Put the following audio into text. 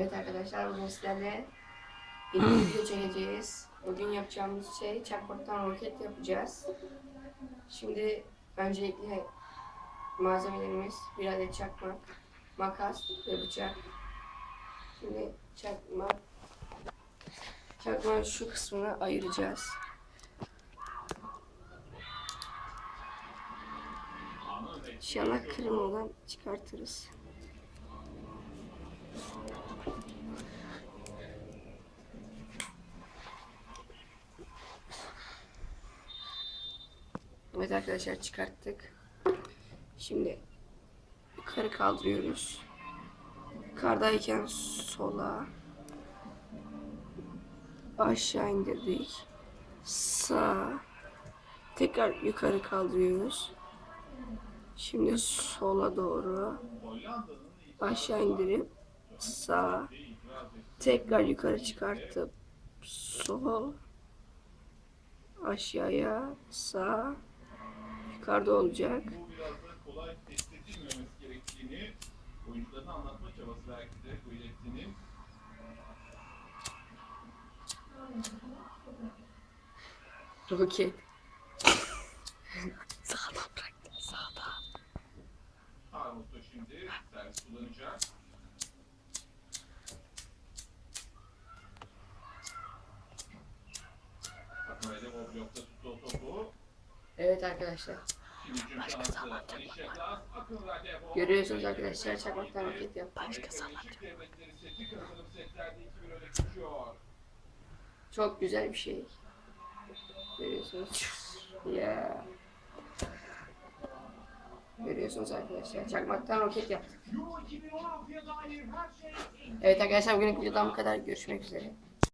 Evet arkadaşlar bugün sizlerle yeni bir video çekeceğiz. Bugün yapacağımız şey çakmaktan roket yapacağız. Şimdi öncelikle malzemelerimiz bir adet çakmak, makas ve bıçak. Şimdi çakmak çakmağın şu kısmını ayıracağız. İnşallah kırılmadan çıkartırız. Evet arkadaşlar çıkarttık. Şimdi yukarı kaldırıyoruz. Yukarıdayken sola aşağı indirdik. Sağ tekrar yukarı kaldırıyoruz. Şimdi sola doğru aşağı indirip sağ tekrar yukarı çıkartıp sol aşağıya sağ yukarıda olacak. Bu biraz da kolay test edilmemesi gerektiğini oyuncularına anlatma çabası belki de Guilletti'nin. Roket. Sağdan bıraktım sağdan. Armut da şimdi servis kullanacak. Takmayla o blokta tuttu o topu. Evet arkadaşlar. Akın ve Devo. Görüyorsunuz arkadaşlar çakmaktan roket yap. Başka Çift devletleri seti kazanıp setlerde 2-1 öne geçiyor. Çok güzel bir şey. Görüyorsunuz. Ya. Görüyorsunuz arkadaşlar. Çakmaktan roket yaptık. Euro 2016'ya dair her Evet arkadaşlar bugünlük videodan bu kadar. Görüşmek üzere.